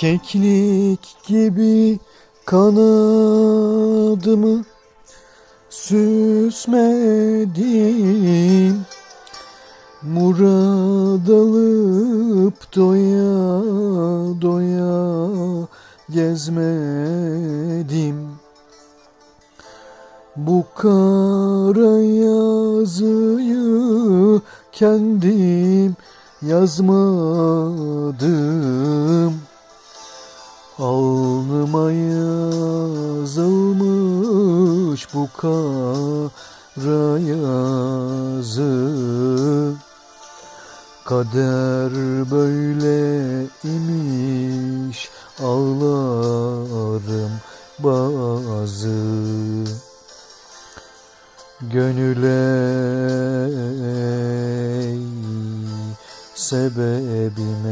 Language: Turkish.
Keklik gibi kanadımı süsmedim Murad alıp doya doya gezmedim. Bu kara yazıyı kendim yazmadım Alnıma yazılmış bu kara yazı. Kader böyle imiş ağlarım bazı. Gönüle sebebime